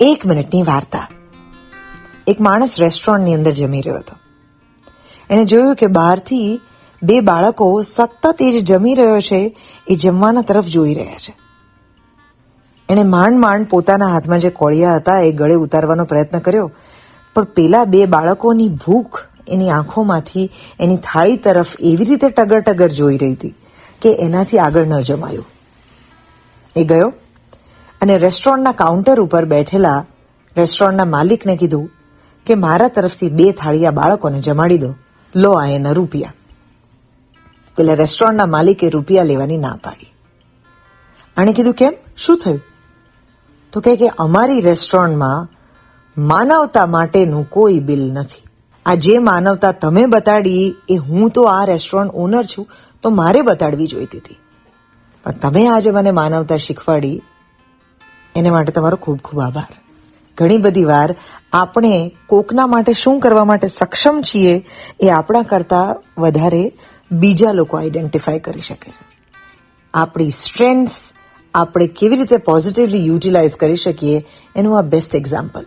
એક મિનિટની વાર્તા. એક માણસ રેસ્ટોરન્ટની અંદર જમી રહ્યો હતો. એણે જોયું કે બહારથી બે બાળકો સતત એ જે જમી રહ્યો છે, એ જમવાના તરફ જોઈ રહ્યા છે. એણે માંડ માંડ પોતાના હાથમાં જે કોળિયા હતા, એ ગળે ઉતારવાનો પ્રયત્ન કર્યો, પણ પેલા બે બાળકોની ભૂખ એની આંખોમાંથી, એની થાળી તરફ એવી રીતે ટગર ટગર જોઈ રહી હતી કે એનાથી આગળ ન જમાયું. એ ગયો અને રેસ્ટોરન્ટના કાઉન્ટર ઉપર બેઠેલા રેસ્ટોરન્ટના માલિકને કીધું કે મારા તરફથી બે થાળીયા બાળકોને જમાડી દો. લો, આ એના રૂપિયા. પેલા રેસ્ટોરન્ટના માલિકે રૂપિયા લેવાની ના પાડી. આણે કીધું, કેમ? શું થયું? તો કહે કે, અમારી રેસ્ટોરન્ટમાં માનવતા માટેનું કોઈ બિલ નથી. આ જે માનવતા તમે બતાડી એ હું તો આ રેસ્ટોરન્ટ ઓનર છું, તો મારે બતાડવી જોઈતી હતી. પણ તમે આજે મને માનવતા શીખવાડી એને માટે તમારો ખૂબ ખૂબ આભાર. ઘણી બધી વાર આપણે કોકના માટે શું કરવા માટે સક્ષમ છીએ એ આપણા કરતા વધારે બીજા લોકો આઈડેન્ટિફાય કરી શકે. આપણી સ્ટ્રેન્થ્સ આપણે કેવી રીતે પોઝિટિવલી યુટિલાઇઝ કરી શકીએ એનું આ બેસ્ટ એક્ઝામ્પલ